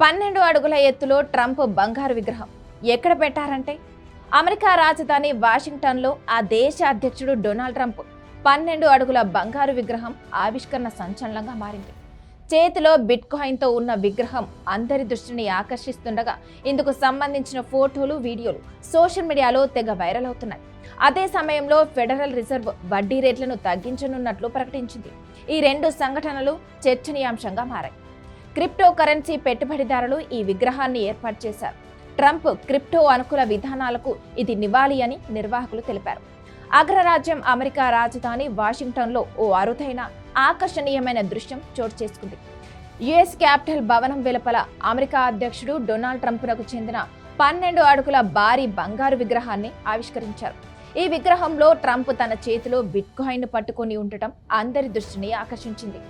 పన్నెండు అడుగుల ఎత్తులో ట్రంప్ బంగారు విగ్రహం. ఎక్కడ పెట్టారంటే? అమెరికా రాజధాని వాషింగ్టన్లో ఆ దేశ అధ్యక్షుడు డొనాల్డ్ ట్రంప్ పన్నెండు అడుగుల బంగారు విగ్రహం ఆవిష్కరణ సంచలనంగా మారింది. చేతిలో బిట్ కాయిన్తో ఉన్న విగ్రహం అందరి దృష్టిని ఆకర్షిస్తుండగా ఇందుకు సంబంధించిన ఫోటోలు వీడియోలు సోషల్ మీడియాలో తెగ వైరల్ అవుతున్నాయి. అదే సమయంలో ఫెడరల్ రిజర్వ్ వడ్డీ రేట్లను తగ్గించనున్నట్లు ప్రకటించింది. ఈ రెండు సంఘటనలు చర్చనీయాంశంగా మారాయి. క్రిప్టో కరెన్సీ పెట్టుబడిదారులు ఈ విగ్రహాన్ని ఏర్పాటు చేశారు. ట్రంప్ క్రిప్టో అనుకూల విధానాలకు ఇది నివాళి అని నిర్వాహకులు తెలిపారు. అగ్రరాజ్యం అమెరికా రాజధాని వాషింగ్టన్లో ఓ అరుదైన ఆకర్షణీయమైన దృశ్యం చోటు చేసుకుంది. యుఎస్ క్యాపిటల్ భవనం వెలుపల అమెరికా అధ్యక్షుడు డొనాల్డ్ ట్రంప్నకు చెందిన పన్నెండు అడుగుల భారీ బంగారు విగ్రహాన్ని ఆవిష్కరించారు. ఈ విగ్రహంలో ట్రంప్ తన చేతిలో బిట్కాయిన్ పట్టుకొని ఉండటం అందరి దృష్టిని ఆకర్షించింది.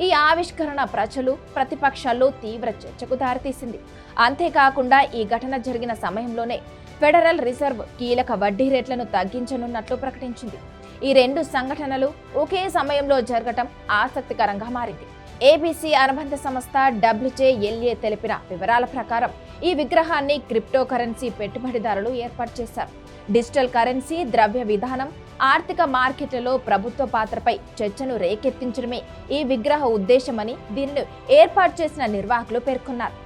ఈ ఆవిష్కరణ ప్రజలు ప్రతిపక్షాల్లో తీవ్ర చర్చకు దారితీసింది. అంతేకాకుండా ఈ ఘటన జరిగిన సమయంలోనే ఫెడరల్ రిజర్వ్ కీలక వడ్డీ రేట్లను తగ్గించనున్నట్లు ప్రకటించింది. ఈ రెండు సంఘటనలు ఒకే సమయంలో జరగటం ఆసక్తికరంగా మారింది. ఏబీసీ అనుబంధ సంస్థ డబ్ల్యూజేఎల్ఏ తెలిపిన వివరాల ప్రకారం ఈ విగ్రహాన్ని క్రిప్టో కరెన్సీ పెట్టుబడిదారులు ఏర్పాటు చేశారు. డిజిటల్ కరెన్సీ ద్రవ్య విధానం ఆర్థిక మార్కెట్లలో ప్రభుత్వ పాత్రపై చర్చను రేకెత్తించడమే ఈ విగ్రహ ఉద్దేశమని దీనిని ఏర్పాటు చేసిన నిర్వాహకులు పేర్కొన్నారు.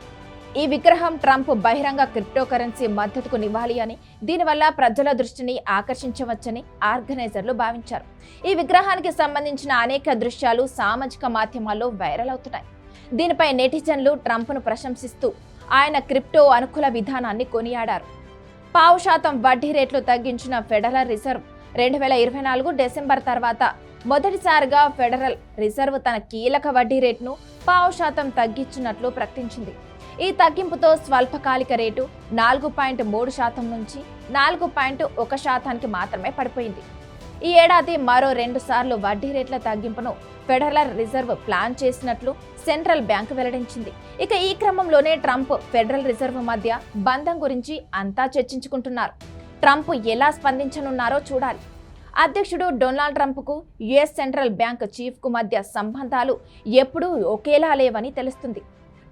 ఈ విగ్రహం ట్రంప్ బహిరంగ క్రిప్టో కరెన్సీ మద్దతుకు నివ్వాలి అని దీనివల్ల ప్రజల దృష్టిని ఆకర్షించవచ్చని ఆర్గనైజర్లు భావించారు. ఈ విగ్రహానికి సంబంధించిన అనేక దృశ్యాలు సామాజిక మాధ్యమాల్లో వైరల్ అవుతున్నాయి. దీనిపై నెటిజన్లు ట్రంప్ను ప్రశంసిస్తూ ఆయన క్రిప్టో అనుకూల విధానాన్ని కొనియాడారు. పావు శాతం వడ్డీ రేట్లు తగ్గించిన ఫెడరల్ రిజర్వ్ రెండు వేల ఇరవై నాలుగు డిసెంబర్ తర్వాత మొదటిసారిగా ఫెడరల్ రిజర్వ్ తన కీలక వడ్డీ రేటును పావు శాతం తగ్గించినట్లు ప్రకటించింది. ఈ తగ్గింపుతో స్వల్పకాలిక రేటు నాలుగు పాయింట్ మూడు శాతం నుంచి నాలుగు పాయింట్ ఒక శాతానికి మాత్రమే పడిపోయింది. ఈ ఏడాది మరో రెండు సార్లు వడ్డీ రేట్ల తగ్గింపును ఫెడరల్ రిజర్వ్ ప్లాన్ చేసినట్లు సెంట్రల్ బ్యాంక్ వెల్లడించింది. ఇక ఈ క్రమంలోనే ట్రంప్ ఫెడరల్ రిజర్వ్ మధ్య బంధం గురించి అంతా చర్చించుకుంటున్నారు. ట్రంప్ ఎలా స్పందించనున్నారో చూడాలి. అధ్యక్షుడు డొనాల్డ్ ట్రంప్కు యుఎస్ సెంట్రల్ బ్యాంక్ చీఫ్కు మధ్య సంబంధాలు ఎప్పుడూ ఒకేలా లేవని తెలుస్తుంది.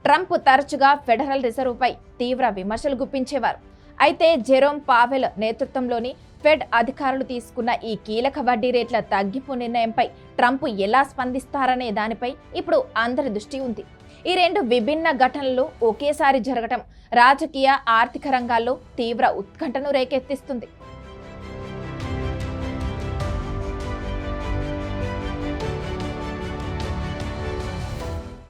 ట్రంప్ తరచుగా ఫెడరల్ రిజర్వ్పై తీవ్ర విమర్శలు గుప్పించేవారు. అయితే జెరోమ్ పావెల్ నేతృత్వంలోని ఫెడ్ అధికారులు తీసుకున్న ఈ కీలక వడ్డీ రేట్ల తగ్గింపు నిర్ణయంపై ట్రంప్ ఎలా స్పందిస్తారనే దానిపై ఇప్పుడు అందరి దృష్టి ఉంది. ఈ రెండు విభిన్న ఘటనలు ఒకేసారి జరగటం రాజకీయ ఆర్థిక రంగాల్లో తీవ్ర ఉత్కంఠను రేకెత్తిస్తుంది.